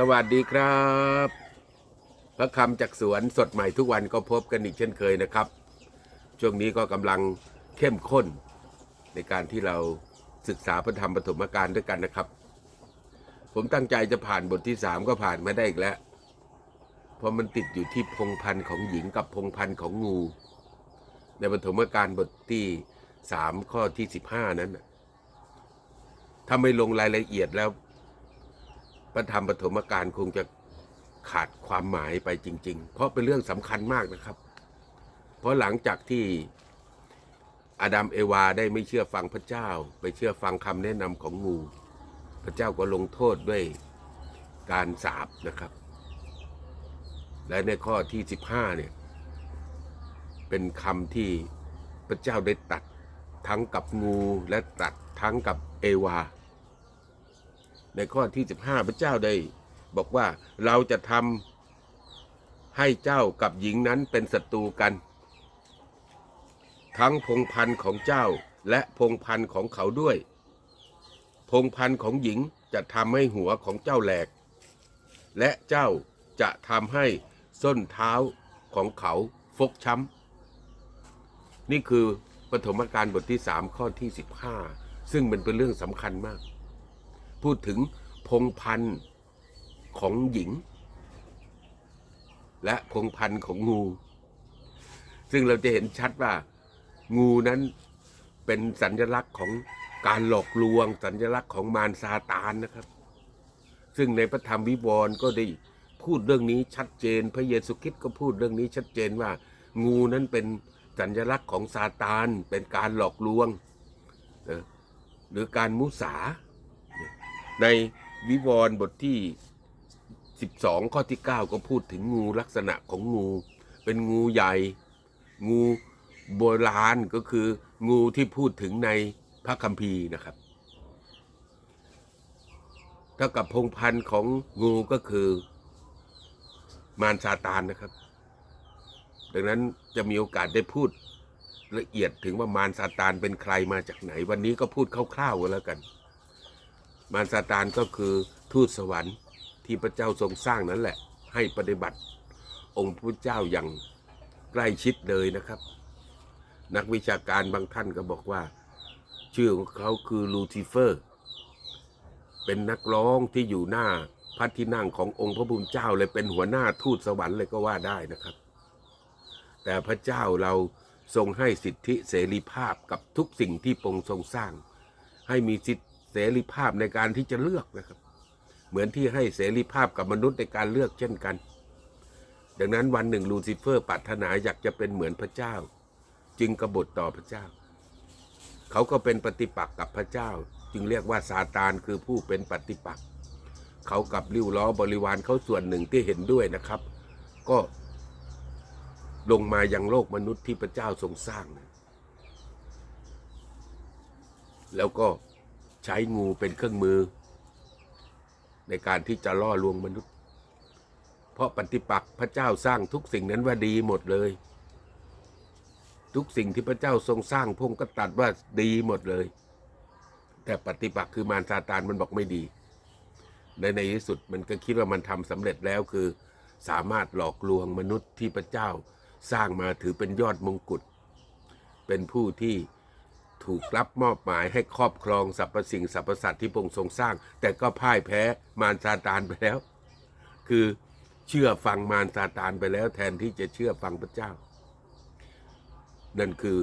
สวัสดีครับพระคำจากสวนสดใหม่ทุกวันก็พบกันอีกเช่นเคยนะครับ ช่วงนี้ก็กำลังเข้มข้น ในการที่เราศึกษาพระธรรมปฐมกาลด้วยกันนะครับ ผมตั้งใจจะผ่านบทที่สามก็ผ่านมาได้อีกแล้ว เพราะมันติดอยู่ที่พงพันธ์ของหญิงกับพงพันธ์ของงู ในปฐมกาลบทที่สามข้อที่สิบห้านั้นถ้าไม่ลงรายละเอียดแล้ว พระธรรมปฐมกาลคงจะขาดความหมายไปจริง ๆ เพราะเป็นเรื่องสำคัญมากนะครับ เพราะหลังจากที่อาดัมเอวาได้ไม่เชื่อฟังพระเจ้า ไปเชื่อฟังคำแนะนำของงู พระเจ้าก็ลงโทษด้วยการสาบนะครับ และในข้อที่ 15เนี่ยเป็นคำที่พระเจ้าได้ตัดทั้งกับงูและตัดทั้งกับเอวา ในข้อที่ 15 พระเจ้าได้ บอกว่าเราจะทำให้เจ้ากับหญิงนั้นเป็นศัตรูกัน ทั้งพงพันธ์ของเจ้าและพงพันธ์ของเขาด้วย พงพันธ์ของหญิงจะทำให้หัวของเจ้าแหลก และเจ้าจะทำให้ส้นเท้าของเขาฟกช้ำ นี่คือปฐมกาลบทที่ 3 ข้อที่ 15 ซึ่งมันเป็นเรื่องสำคัญมาก พูดถึงพงพันธ์ของหญิง และพงพันธ์ของงู ซึ่งเราจะเห็นชัดว่า งูนั้นเป็นสัญลักษณ์ของการหลอกลวง สัญลักษณ์ของมารซาตานนะครับ ซึ่งในพระธรรมวิวรณ์ก็ได้พูดเรื่องนี้ชัดเจน พระเยซูคริสต์ก็พูดเรื่องนี้ชัดเจนว่า งูนั้นเป็นสัญลักษณ์ของซาตาน เป็นการหลอกลวงหรือการมุสา ในวิวรณ์บทที่ 12 ข้อที่ 9 ก็พูดถึงงูลักษณะของงู เป็นงูใหญ่ งูโบราณก็คืองูที่พูดถึงในพระคัมภีร์นะครับเท่ากับพงพันธ์ของงูก็คือมารซาตานนะครับ ดังนั้นจะมีโอกาสได้พูดละเอียดถึงว่ามารซาตานเป็นใครมาจากไหน วันนี้ก็พูดคร่าวๆกันแล้วกัน มารซาตานก็คือทูตสวรรค์ที่พระเจ้าทรงสร้างนั่นแหละ ให้ปฏิบัติองค์พระเจ้าอย่างใกล้ชิดเลยนะครับ นักวิชาการบางท่านก็บอกว่า ชื่อของเขาคือลูซิเฟอร์ เป็นนักร้องที่อยู่หน้าพระที่นั่งขององค์พระผู้เป็นเจ้าเลยเป็นหัวหน้าทูตสวรรค์เลยก็ว่าได้นะครับ แต่พระเจ้าเราทรงให้สิทธิเสรีภาพกับทุกสิ่งที่พระองค์ทรงสร้าง ให้มีสิทธิ เสรีภาพในการที่จะเลือกนะครับ เหมือนที่ให้เสรีภาพกับมนุษย์ในการเลือกเช่นกัน ดังนั้นวันหนึ่งลูซิเฟอร์ปรารถนาอยากจะเป็นเหมือนพระเจ้า จึงกบฏต่อพระเจ้า เขาก็เป็นปฏิปักษ์กับพระเจ้า จึงเรียกว่าซาตานคือผู้เป็นปฏิปักษ์เขากับริ้วล้อบริวารเขาส่วนหนึ่งที่เห็นด้วยนะครับ ก็ลงมายังโลกมนุษย์ที่พระเจ้าทรงสร้างแล้วก็ ใช้งูเป็นเครื่องมือ ในการที่จะล่อลวงมนุษย์ เพราะปฏิปักษ์พระเจ้าสร้างทุกสิ่งนั้นว่าดีหมดเลย ทุกสิ่งที่พระเจ้าทรงสร้างพงก็ตัดว่าดีหมดเลย แต่ปฏิปักษ์คือมารซาตานมันบอกไม่ดี ในในที่สุดมันก็คิดว่ามันทำสำเร็จแล้วคือ สามารถหลอกลวงมนุษย์ที่พระเจ้าสร้างมาถือเป็นยอดมงกุฎเป็นผู้ที่ ถูกรับมอบหมายให้ครอบครองสรรพสิ่งสรรพสัตว์ที่พระองค์ทรงสร้าง แต่ก็พ่ายแพ้มารซาตานไปแล้ว คือเชื่อฟังมารซาตานไปแล้ว แทนที่จะเชื่อฟังพระเจ้า นั่นคือ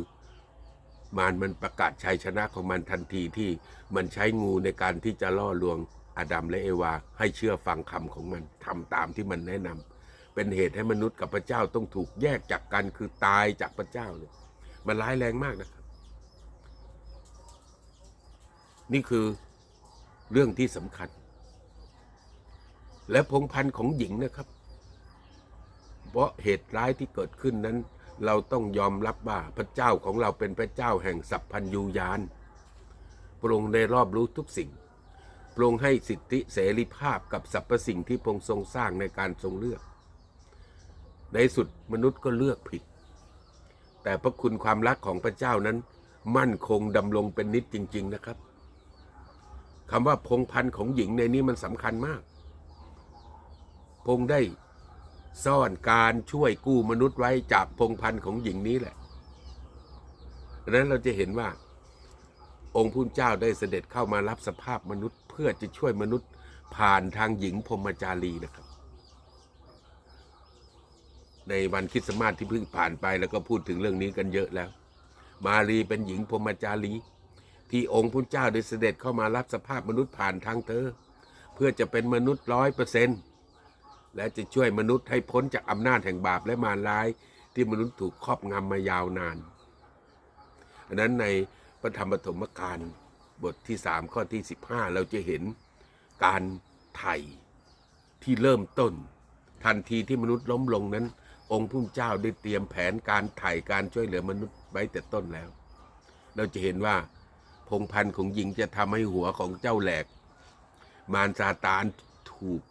มารมันประกาศชัยชนะของมันทันทีที่มันใช้งูในการที่จะล่อลวงอาดัมและเอวา ให้เชื่อฟังคำของมันทำตามที่มันแนะนำเป็นเหตุให้มนุษย์กับพระเจ้าต้องถูกแยกจากกันคือตายจากพระเจ้าเลยมันร้ายแรงมากนะครับ นี่คือเรื่องที่สำคัญ และพงพันธ์ของหญิงนะครับ เพราะเหตุร้ายที่เกิดขึ้นนั้น เราต้องยอมรับว่าพระเจ้าของเราเป็นพระเจ้าแห่งสัพพัญญูญาณพระองค์ได้รอบรู้ทุกสิ่งพระองค์ให้สิทธิเสรีภาพกับสรรพสิ่งที่พระองค์ทรงสร้างในการทรงเลือก ในสุดมนุษย์ก็เลือกผิด แต่พระคุณความรักของพระเจ้านั้น มั่นคงดำรงเป็นนิจจริง ๆ นะครับ คำว่าพงพันธ์ของหญิงในนี้มันสำคัญมาก พงได้ซ่อนการช่วยกู้มนุษย์ไว้จากพงพันธ์ของหญิงนี้แหละดังนั้นเราจะเห็นว่า องค์พุทธเจ้าได้เสด็จเข้ามารับสภาพมนุษย์ เพื่อจะช่วยมนุษย์ผ่านทางหญิงพรมจารีนะครับ ในวันคริสต์มาสที่เพิ่งผ่านไปแล้วก็พูดถึงเรื่องนี้กันเยอะแล้ว มารีเป็นหญิงพรมจารี ที่องค์พุทธเจ้าได้เสด็จเข้ามารับสภาพมนุษย์ผ่านทางเธอ เพื่อจะเป็นมนุษย์ร้อยเปอร์เซนต์และจะช่วยมนุษย์ให้พ้นจากอำนาจแห่งบาปและมารร้ายที่มนุษย์ถูกครอบงำมายาวนานอันนั้นในพระธรรมปฐมกาลบทที่สามข้อที่สิบห้าเราจะเห็นการไถ่ที่เริ่มต้น ทันทีที่มนุษย์ล้มลงนั้น องค์ผู้เจ้าได้เตรียมแผนการไถ่การช่วยเหลือมนุษย์ไว้แต่ต้นแล้ว เราจะเห็นว่า พงพันธ์ของหญิงจะทำให้หัวของเจ้าแหลก มารซาตานถูก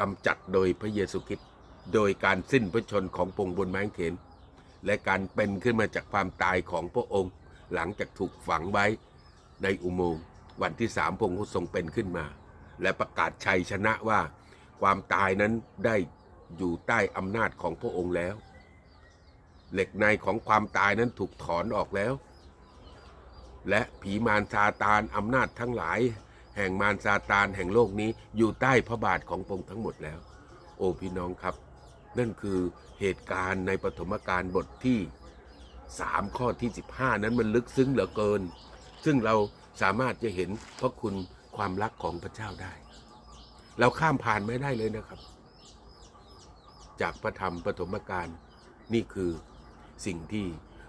กำจัดโดยพระเยซูคริสต์โดยการสิ้นพระชนของพงบนไม้กางเขน และการเป็นขึ้นมาจากความตายของพระองค์ หลังจากถูกฝังไว้ในอุโมงค์วันที่สามพงค์ก็ทรงเป็นขึ้นมา และประกาศชัยชนะว่าความตายนั้นได้อยู่ใต้อำนาจของพระองค์แล้ว เหล็กในของความตายนั้นถูกถอนออกแล้ว และผีมารซาตานอำนาจทั้งหลาย แห่งมารซาตานแห่งโลกนี้อยู่ใต้พระบาทของพระองค์ทั้งหมดแล้ว โอ้พี่น้องครับ นั่นคือเหตุการณ์ในปฐมกาลบทที่สามข้อที่ 15 นั้นมันลึกซึ้งเหลือเกิน ซึ่งเราสามารถจะเห็นพระคุณความรักของพระเจ้าได้ เราข้ามผ่านไม่ได้เลยนะครับ จากพระธรรมปฐมกาลนี่คือสิ่งที่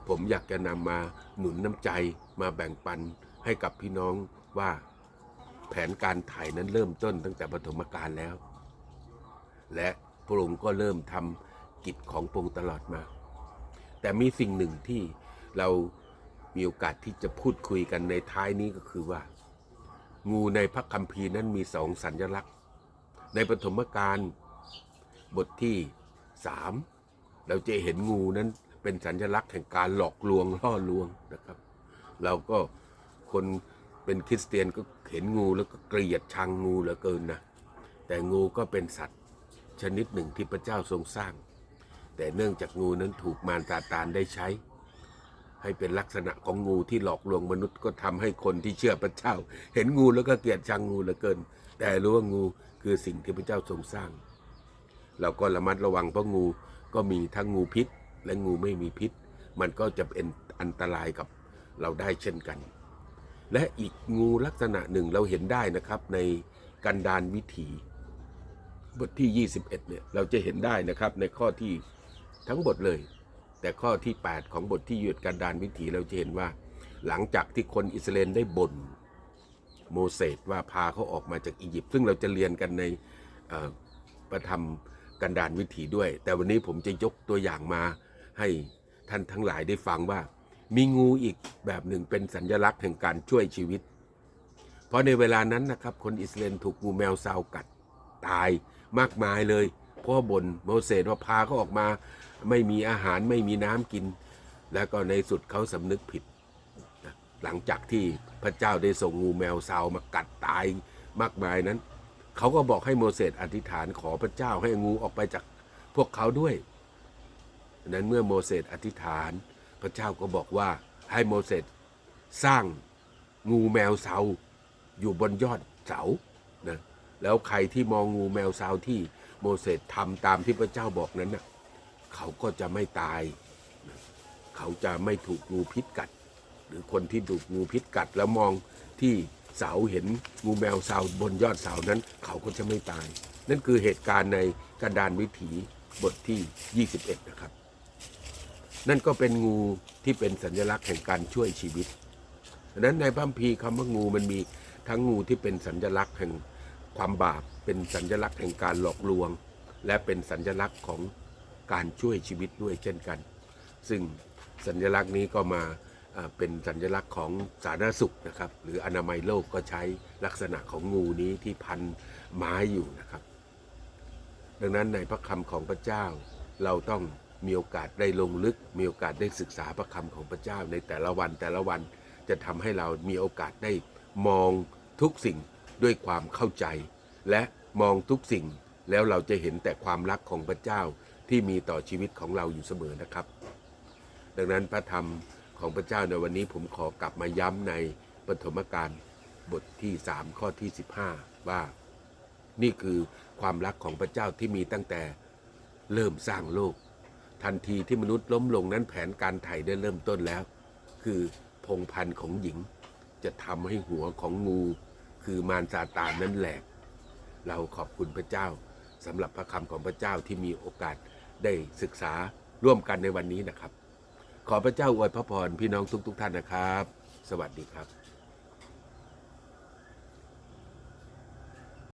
ผมอยากจะนำมาหนุนน้ำใจมาแบ่งปันให้กับพี่น้องว่าแผนการถ่ายนั้นเริ่มต้นตั้งแต่ปฐมกาลแล้ว และพระองค์ก็เริ่มทำกิจของพระองค์ตลอดมา แต่มีสิ่งหนึ่งที่เรามีโอกาสที่จะพูดคุยกันในท้ายนี้ก็คือว่า งูในพระคัมภีร์นั้นมีสองสัญลักษณ์ ในปฐมกาลบทที่สามเราจะเห็นงูนั้น เป็นสัญลักษณ์แห่งการหลอกลวงล่อลวงนะครับ เราก็คนเป็นคริสเตียนก็เห็นงูแล้วก็เกลียดชังงูเหลือเกินนะแต่งูก็เป็นสัตว์ชนิดหนึ่งที่พระเจ้าทรงสร้าง แต่เนื่องจากงูนั้นถูกมารซาตานได้ใช้ ให้เป็นลักษณะของงูที่หลอกลวงมนุษย์ก็ทำให้คนที่เชื่อพระเจ้า เห็นงูแล้วก็เกลียดชังงูเหลือเกิน แต่รู้ว่างูคือสิ่งที่พระเจ้าทรงสร้าง เราก็ระมัดระวังเพราะงูก็มีทั้งงูพิษ และงูไม่มีพิษ มันก็จะเป็นอันตรายกับเราได้เช่นกัน และอีกงูลักษณะหนึ่งเราเห็นได้นะครับในกันดานวิถีบทที่ 21เนี่ยเราจะเห็นได้นะครับในข้อที่ทั้งบทเลย แต่ข้อที่ 8 ของบทที่หยุดกันดานวิถีเราจะเห็นว่า หลังจากที่คนอิสราเอลได้บ่นโมเสสว่าพาเขาออกมาจากอียิปต์ซึ่งเราจะเรียนกันในประธรรมกันดานวิถีด้วย แต่วันนี้ผมจะยกตัวอย่างมา ให้ท่านทั้งหลายได้ฟังว่า มีงูอีกแบบหนึ่งเป็นสัญลักษณ์แห่งการช่วยชีวิต เพราะในเวลานั้นนะครับ คนอิสราเอลถูกงูแมวซาวกัดตายมากมายเลยเพราะว่าบนโมเสสว่าพาเขาออกมา ไม่มีอาหารไม่มีน้ำกิน แล้วก็ในสุดเขาสำนึกผิด หลังจากที่พระเจ้าได้ส่งงูแมวซาวมากัดตายมากมายนั้น เขาก็บอกให้โมเสสอธิษฐานขอพระเจ้าให้งูออกไปจากพวกเขาด้วย ดังนั้นเมื่อโมเสสอธิษฐาน พระเจ้าก็บอกว่าให้โมเสสสร้างงูแมวเสาอยู่บนยอดเสานะแล้วใครที่มองงูแมวเสาที่โมเสสทำตามที่พระเจ้าบอกนั้นน่ะเขาก็จะไม่ตายนะเขาจะไม่ถูกงูพิษกัด หรือคนที่ถูกงูพิษกัด แล้วมองที่เสาเห็นงูแมวเสาบนยอดเสานั้น เขาก็จะไม่ตาย นั่นคือเหตุการณ์ในกันดานวิถีบทที่ 21 นะครับ นั่นก็เป็นงูที่เป็นสัญลักษณ์แห่งการช่วยชีวิตดังนั้นในพัมภีร์คำว่างูมันมีทั้งงูที่เป็นสัญลักษณ์แห่งความบาป เป็นสัญลักษณ์แห่งการหลอกลวง และเป็นสัญลักษณ์ของการช่วยชีวิตด้วยเช่นกัน ซึ่งสัญลักษณ์นี้ก็มาเป็นสัญลักษณ์ของสาธารณสุขนะครับ หรืออนามัยโลกก็ใช้ลักษณะของงูนี้ที่พันไม้อยู่นะครับ ดังนั้นในพระคำของพระเจ้าเราต้อง มีโอกาสได้ลงลึก มีโอกาสได้ศึกษาพระคำของพระเจ้าในแต่ละวันแต่ละวันจะทำให้เรามีโอกาสได้มองทุกสิ่งด้วยความเข้าใจ และมองทุกสิ่งแล้วเราจะเห็นแต่ความรักของพระเจ้าที่มีต่อชีวิตของเราอยู่เสมอนะครับ ดังนั้นพระธรรมของพระเจ้าในวันนี้ผมขอกลับมาย้ำในปฐมกาลบทที่ 3 ข้อที่ 15 ว่า นี่คือความรักของพระเจ้าที่มีตั้งแต่เริ่มสร้างโลก ทันทีที่มนุษย์ล้มลงนั้นแผนการไถ่ได้เริ่มต้นแล้ว คือพงพันธุ์ของหญิง จะทำให้หัวของงู คือมารซาตานนั้นแหลก เราขอบคุณพระเจ้าสำหรับพระคำของพระเจ้าที่มีโอกาสได้ศึกษาร่วมกันในวันนี้นะครับ ขอพระเจ้าอวยพระพรพี่น้องทุกๆทท่านนะครับ สวัสดีครับ